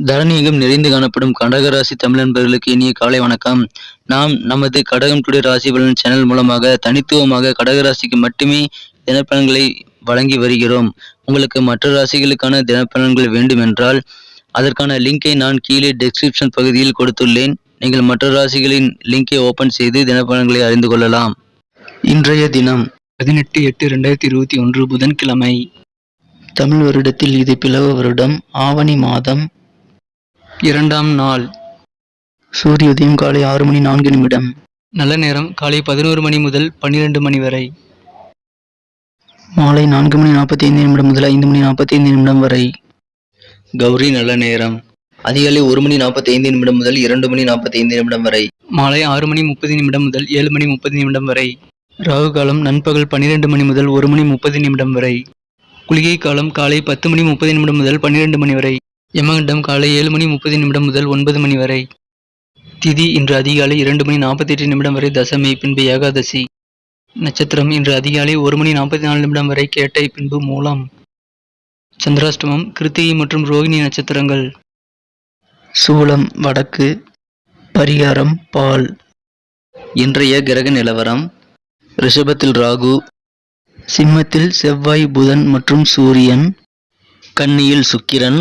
தரணியெங்கும் நிறைந்து காணப்படும் கடகராசி தமிழன்பர்களுக்கு இனிய காலை வணக்கம். நாம் நமது கடகம் டுடே ராசி பலன் சேனல் மூலமாக தனித்துவமாக கடகராசிக்கு மட்டுமே தினப்பலன்களை வழங்கி வருகிறோம். உங்களுக்கு மற்ற ராசிகளுக்கான தினப்பலன்கள் வேண்டுமென்றால் அதற்கான லிங்கை நான் கீழே டெஸ்கிரிப்ஷன் பகுதியில் கொடுத்துள்ளேன். நீங்கள் மற்ற ராசிகளின் லிங்கை ஓபன் செய்து தினப்பலன்களை அறிந்து கொள்ளலாம். இன்றைய தினம் பதினெட்டு எட்டு ரெண்டாயிரத்தி இருபத்தி ஒன்று புதன்கிழமை. தமிழ் வருடத்தில் இது பிளவ வருடம். ஆவணி மாதம். இரண்டாம் நாள். சூரிய உதயம் காலை ஆறு மணி நான்கு நிமிடம். நல்ல நேரம். காலை பதினோரு மணி முதல் பன்னிரண்டு மணி வரை. மாலை நான்கு மணி நாற்பத்தி ஐந்து நிமிடம் முதல் ஐந்து மணி நாற்பத்தி ஐந்து நிமிடம் வரை. கௌரி நல்ல நேரம். அதிகாலை ஒரு மணி நாற்பத்தி ஐந்து நிமிடம் முதல் இரண்டு மணி நாற்பத்தி ஐந்து நிமிடம் வரை. மாலை ஆறு மணி முப்பது நிமிடம் முதல் ஏழு மணி முப்பது நிமிடம் வரை. ராகு காலம் நண்பகல் பன்னிரண்டு மணி முதல் ஒரு மணி முப்பது நிமிடம் வரை. குளிகை காலம் காலை பத்து மணி முப்பது நிமிடம் முதல் பன்னிரண்டு மணி வரை. யமகண்டம் காலை ஏழு மணி முப்பது நிமிடம் முதல் ஒன்பது மணி வரை. திதி இன்று அதிகாலை இரண்டு மணி நாற்பத்தி எட்டு நிமிடம் வரை தசமி பின்பு ஏகாதசி. நட்சத்திரம் இன்று அதிகாலை ஒரு மணி நாற்பத்தி நாலு நிமிடம் வரை கேட்டை பின்பு மூலம். சந்திராஷ்டமம் கிருத்திகை மற்றும் ரோகிணி நட்சத்திரங்கள். சூலம் வடக்கு. பரிகாரம் பால். இன்றைய கிரக நிலவரம் ரிஷபத்தில் ராகு. சிம்மத்தில் செவ்வாய் புதன் மற்றும் சூரியன். கன்னியில் சுக்கிரன்.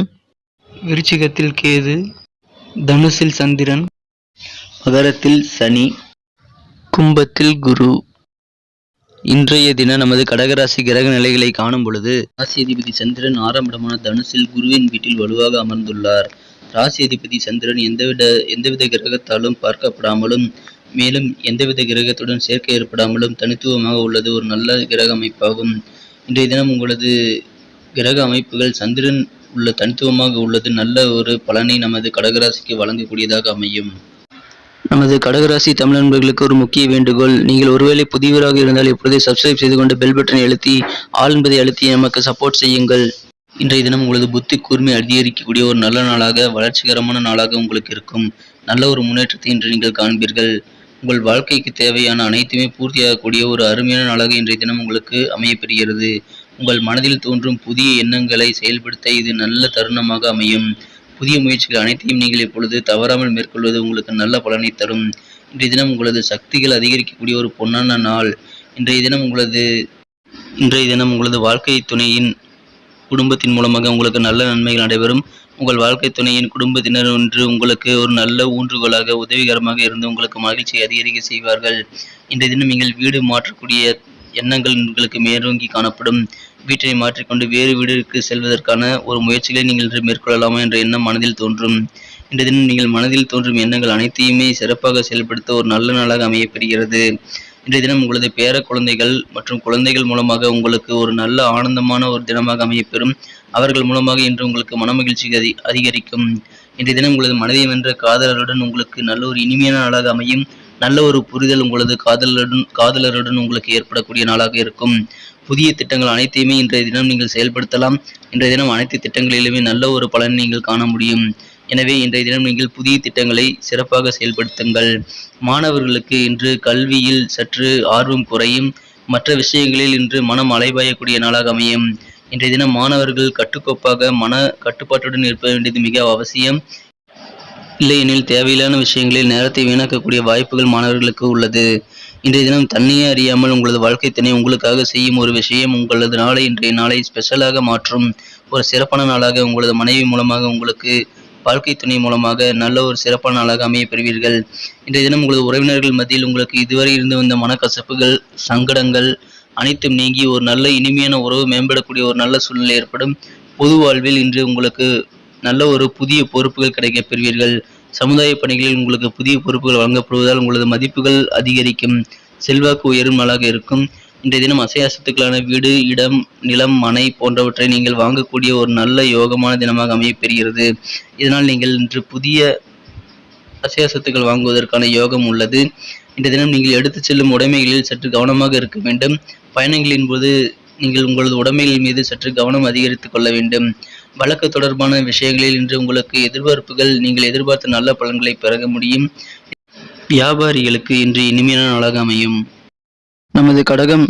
விருச்சிகத்தில் கேது தனுசில் சந்திரன் மகரத்தில் சனி கும்பத்தில் குரு. இன்றைய தின நமது கடகராசி கிரக நிலைகளை காணும் பொழுது ராசி அதிபதி சந்திரன் ஆறாம் இடமான தனுசில் குருவின் வீட்டில் வலுவாக அமர்ந்துள்ளார். ராசி அதிபதி சந்திரன் எந்தவித எந்தவித கிரகத்தாலும் பார்க்கப்படாமலும் மேலும் எந்தவித கிரகத்துடன் சேர்க்கை ஏற்படாமலும் தனித்துவமாக உள்ளது. ஒரு நல்ல கிரக அமைப்பாகும். இன்றைய தினம் உங்களது கிரக அமைப்புகள் சந்திரன் உள்ள தனித்துவமாக உள்ளது நல்ல ஒரு பலனை நமது கடகராசிக்கு வழங்கக்கூடியதாக அமையும். நமது கடகராசி தமிழ் நண்பர்களுக்கு ஒரு முக்கிய வேண்டுகோள் நீங்கள் ஒருவேளை புதியவராக இருந்தால் இப்பொழுதே சப்ஸ்கிரைப் செய்து கொண்டு பெல் பட்டனை அழுத்தி ஆள் என்பதை அழுத்தி நமக்கு சப்போர்ட் செய்யுங்கள். இன்றைய தினம் உங்களது புத்தி கூர்மை அதிகரிக்கக்கூடிய ஒரு நல்ல நாளாக வளர்ச்சிகரமான நாளாக உங்களுக்கு இருக்கும். நல்ல ஒரு முன்னேற்றத்தை இன்று நீங்கள் காண்பீர்கள். உங்கள் வாழ்க்கைக்கு தேவையான அனைத்துமே பூர்த்தியாகக்கூடிய ஒரு அருமையான நாளாக இன்றைய தினம் உங்களுக்கு அமையப்பெறுகிறது உங்கள் மனதில் தோன்றும் புதிய எண்ணங்களை செயல்படுத்த இது நல்ல தருணமாக அமையும். புதிய முயற்சிகள் அனைத்தையும் நீங்கள் இப்பொழுது தவறாமல் மேற்கொள்வது உங்களுக்கு நல்ல பலனை தரும். இன்றைய தினம் உங்களது சக்திகள் அதிகரிக்கக்கூடிய ஒரு பொன்னான நாள். இன்றைய தினம் உங்களது இன்றைய தினம் உங்களது வாழ்க்கை துணையின் குடும்பத்தின் மூலமாக உங்களுக்கு நல்ல நன்மைகள் நடைபெறும். உங்கள் வாழ்க்கை துணையின் குடும்பத்தினர் ஒன்று உங்களுக்கு ஒரு நல்ல ஊன்றுகோலாக உதவிகரமாக இருந்து உங்களுக்கு மகிழ்ச்சியை அதிகரிக்க செய்வார்கள். இன்றைய தினம் நீங்கள் வீடு மாற்றக்கூடிய எண்ணங்கள் உங்களுக்கு மேலோங்கி காணப்படும். வீட்டை மாற்றிக்கொண்டு வேறு வீடுக்கு செல்வதற்கான ஒரு முயற்சிகளை நீங்கள் இன்று மேற்கொள்ளலாமா என்ற எண்ணம் மனதில் தோன்றும். இன்றைய தினம் நீங்கள் மனதில் தோன்றும் எண்ணங்கள் அனைத்தையுமே சிறப்பாக செயல்படுத்த ஒரு நல்ல நாளாக அமையப்பெறுகிறது. இன்றைய தினம் உங்களது பேர குழந்தைகள் மற்றும் குழந்தைகள் மூலமாக உங்களுக்கு ஒரு நல்ல ஆனந்தமான ஒரு தினமாக அமையப்பெறும். அவர்கள் மூலமாக இன்று உங்களுக்கு மனமகிழ்ச்சி அதி அதிகரிக்கும். இன்றைய தினம் உங்களது மனதை வென்ற காதலருடன் உங்களுக்கு நல்ல ஒரு இனிமையான நாளாக அமையும். நல்ல ஒரு புரிதல் உங்களது காதலருடன் காதலருடன் உங்களுக்கு ஏற்படக்கூடிய நாளாக இருக்கும். புதிய திட்டங்கள் அனைத்தையுமே இன்றைய தினம் நீங்கள் செயல்படுத்தலாம். இன்றைய தினம் அனைத்து திட்டங்களிலுமே நல்ல ஒரு பலன் நீங்கள் காண முடியும். எனவே இன்றைய தினம் நீங்கள் புதிய திட்டங்களை சிறப்பாக செயல்படுத்துங்கள். மாணவர்களுக்கு இன்று கல்வியில் சற்று ஆர்வம் குறையும். மற்ற விஷயங்களில் இன்று மனம் அலைபாயக்கூடிய நாளாக அமையும். இன்றைய தினம் மாணவர்கள் கட்டுக்கோப்பாக மன கட்டுப்பாட்டுடன் இருக்க வேண்டியது மிக அவசியம். இல்லையெனில் தேவையில்லான விஷயங்களில் நேரத்தை வீணாக்கக்கூடிய வாய்ப்புகள் மாணவர்களுக்கு உள்ளது. இன்றைய தினம் தன்னையே அறியாமல் உங்களது வாழ்க்கை துணை உங்களுக்காக செய்யும் ஒரு விஷயம் உங்களது நாளை இன்றைய நாளை ஸ்பெஷலாக மாற்றும். ஒரு சிறப்பான நாளாக உங்களது மனைவி மூலமாக உங்களுக்கு வாழ்க்கை துணை மூலமாக நல்ல ஒரு சிறப்பான நாளாக அமைய பெறுவீர்கள். இன்றைய தினம் உங்களது உறவினர்கள் மத்தியில் உங்களுக்கு இதுவரை இருந்து வந்த மனக்கசப்புகள் சங்கடங்கள் அனைத்தும் நீங்கி ஒரு நல்ல இனிமையான உறவு மேம்படக்கூடிய ஒரு நல்ல சூழ்நிலை ஏற்படும். பொது வாழ்வில் இன்று உங்களுக்கு நல்ல ஒரு புதிய பொறுப்புகள் கிடைக்கப் பெறுவீர்கள். சமுதாய பணிகளில் உங்களுக்கு புதிய பொறுப்புகள் வழங்கப்படுவதால் உங்களது மதிப்புகள் அதிகரிக்கும். செல்வாக்கு உயரும் நாளாக இருக்கும். இன்றைய தினம் அசையா சொத்துக்களான வீடு இடம் நிலம் மனை போன்றவற்றை நீங்கள் வாங்கக்கூடிய ஒரு நல்ல யோகமான தினமாக அமையப்பெறுகிறது இதனால் நீங்கள் இன்று புதிய அசையா சொத்துக்கள் வாங்குவதற்கான யோகம் உள்ளது. இன்றைய தினம் நீங்கள் எடுத்துச் செல்லும் உடைமைகளில் சற்று கவனமாக இருக்க வேண்டும். பயணங்களின் போது நீங்கள் உங்களது உடைமைகள் மீது சற்று கவனம் அதிகரித்துக் கொள்ள வேண்டும். வழக்கு தொடர்பான விஷயங்களில் இன்று உங்களுக்கு எதிர்பார்ப்புகள் நீங்கள் எதிர்பார்த்த நல்ல பலன்களை பெற முடியும். வியாபாரிகளுக்கு இன்று இனிமையான நாளாக அமையும். நமது கடகம்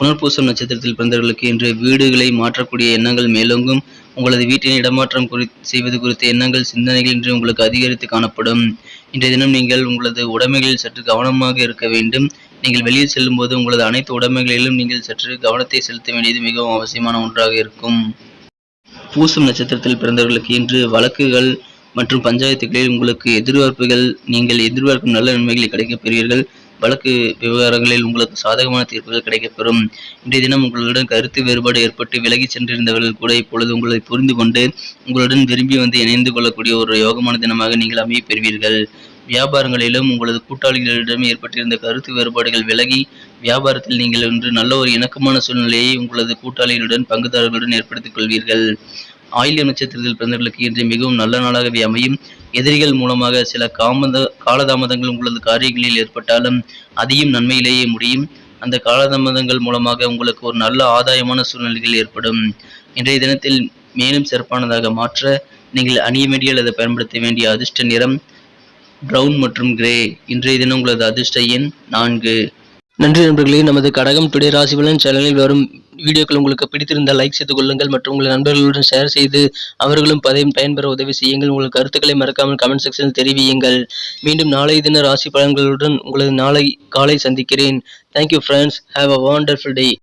புனர்பூசம் நட்சத்திரத்தில் பிறந்தவர்களுக்கு இன்று வீடுகளை மாற்றக்கூடிய எண்ணங்கள் மேலோங்கும். உங்களது வீட்டின் இடமாற்றம் குறி செய்வது குறித்த எண்ணங்கள் சிந்தனைகள் இன்று உங்களுக்கு அதிகரித்து காணப்படும். இன்றைய தினம் நீங்கள் உங்களது உடைமைகளில் சற்று கவனமாக இருக்க வேண்டும். நீங்கள் வெளியே செல்லும்போது உங்களது அனைத்து உடைமைகளிலும் நீங்கள் சற்று கவனத்தை செலுத்த வேண்டியது மிகவும் அவசியமான ஒன்றாக இருக்கும். பூசம் நட்சத்திரத்தில் பிறந்தவர்களுக்கு இன்று வழக்குகள் மற்றும் பஞ்சாயத்துகளில் உங்களுக்கு எதிர்பார்ப்புகள் நீங்கள் எதிர்பார்க்கும் நல்ல நன்மைகளை கிடைக்கப் பெறுவீர்கள். வழக்கு விவகாரங்களில் உங்களுக்கு சாதகமான தீர்ப்புகள் கிடைக்கப்பெறும். இன்றைய தினம் உங்களுடன் கருத்து வேறுபாடு ஏற்பட்டு விலகி சென்றிருந்தவர்கள் கூட இப்பொழுது உங்களை புரிந்து கொண்டு உங்களுடன் விரும்பி வந்து இணைந்து கொள்ளக்கூடிய ஒரு யோகமான தினமாக நீங்கள் அமைய பெறுவீர்கள். வியாபாரங்களிலும் உங்களது கூட்டாளிகளிடம் ஏற்பட்டிருந்த கருத்து வேறுபாடுகள் விலகி வியாபாரத்தில் நீங்கள் இன்று நல்ல ஒரு இணக்கமான சூழ்நிலையை உங்களது கூட்டாளிகளுடன் பங்குதாரர்களுடன் ஏற்படுத்திக் கொள்வீர்கள். ஆயில்ய நட்சத்திரத்தில் பிறந்தவர்களுக்கு இன்று மிகவும் நல்ல நாளாகவே அமையும். எதிரிகள் மூலமாக சில காமத காலதாமதங்கள் உங்களது காரியங்களில் ஏற்பட்டாலும் அதையும் நன்மையிலேயே முடியும். அந்த காலதாமதங்கள் மூலமாக உங்களுக்கு ஒரு நல்ல ஆதாயமான சூழ்நிலைகள் ஏற்படும். இன்றைய தினத்தில் மேலும் சிறப்பானதாக மாற்ற நீங்கள் அணிய வேண்டிய அல்லது பயன்படுத்த வேண்டிய அதிர்ஷ்ட நிறம் பிரவுன் மற்றும் கிரே இன்றைய தினம் உங்களது அதிர்ஷ்ட எண் நான்கு. நன்றி நண்பர்களே நமது கடகம் டுடே ராசிபலன் சேனலில் வரும் வீடியோக்கள் உங்களுக்கு பிடித்திருந்தால் லைக் செய்து கொள்ளுங்கள் மற்றும் உங்கள் நண்பர்களுடன் ஷேர் செய்து அவர்களும் பதையும் பயன்பெற உதவி செய்யுங்கள். உங்கள் கருத்துக்களை மறக்காமல் கமெண்ட் செக்ஷனில் தெரிவியுங்கள். மீண்டும் நாளைய தின ராசி பலன்களுடன் உங்களது நாளை காலை சந்திக்கிறேன். Thank you friends have a wonderful day